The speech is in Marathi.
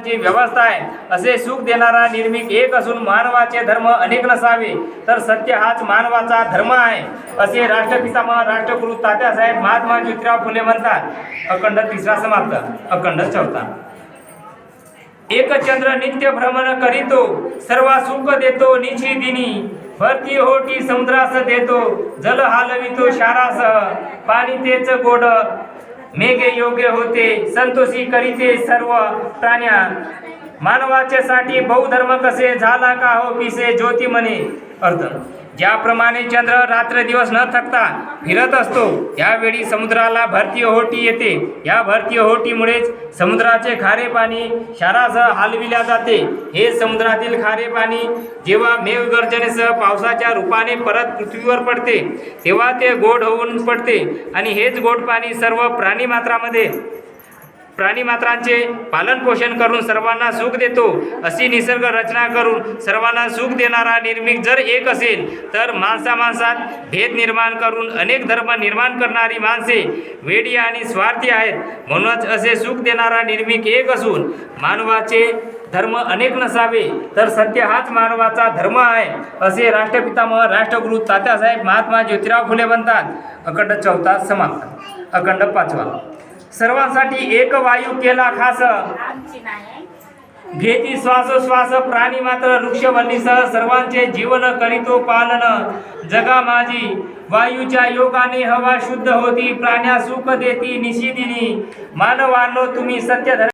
धर्मांची व्यवस्था आहे. असे सुख देणारा निर्मिक एक असून मानवाचे धर्म अनेक नसावे. तर सत्य हाच मानवाचा धर्म आहे. असे राष्ट्रपितामह राष्ट्रगुरु तात्यासाहेब महात्मा ज्योतिराव फुले म्हणतात. अखंड तिसरा समाप्त. अखंड चौथा. एक चंद्र नित्य भ्रमण करीतो. सर्व सुख देतो निची दिनी. भरती होटी समुद्रास देतो. जल हालवितो शारासह. पाणी तेच गोड. मेघे योग्य होते संतोषी करीते सर्व प्राण्या. मानवाचे साठी बहुधर्म कसे झाला का हो पिसे ज्योती म्हणे अर्थ ज्याप्रमाणे चंद्र रात्र दिवस न थकता फिरत असतो यावेळी समुद्राला भरती होटी येते. या भरती होटीमुळेच समुद्राचे खारे पाणी क्षारासह हलविल्या जाते. हे समुद्रातील खारे पाणी जेव्हा मेघगर्जनेसह पावसाच्या रूपाने परत पृथ्वीवर पडते तेव्हा ते गोड होऊन पडते. आणि हेच गोड पाणी सर्व प्राणीमात्रामध्ये प्राणीमात्रांचे पालन पोषण करून सर्वांना सुख देतो. अशी निसर्ग रचना करून सर्वांना सुख देणारा निर्मिक जर एक असेल तर माणसा माणसात भेद निर्माण करून अनेक धर्म निर्माण करणारी माणसे वेडी आणि स्वार्थी आहेत. म्हणूनच असे सुख देणारा निर्मिक एक असून मानवाचे धर्म अनेक नसावे तर सत्य हाच मानवाचा धर्म आहे असे राष्ट्रपितामह राष्ट्रगुरु तात्यासाहेब महात्मा ज्योतिराव फुले म्हणतात. अखंड चौथा समाप्त. अखंड पाचवा. सर्वांसाठी एक वायू केला खास. घेती श्वासोश्वास प्राणी मात्र वृक्षवल्लीसह सर्वांचे जीवन करीतो पालन. जगा माझी वायूच्या योगाने हवा शुद्ध होती प्राण्या सुख देती निशिदिनी. मानवांनो तुम्ही सत्य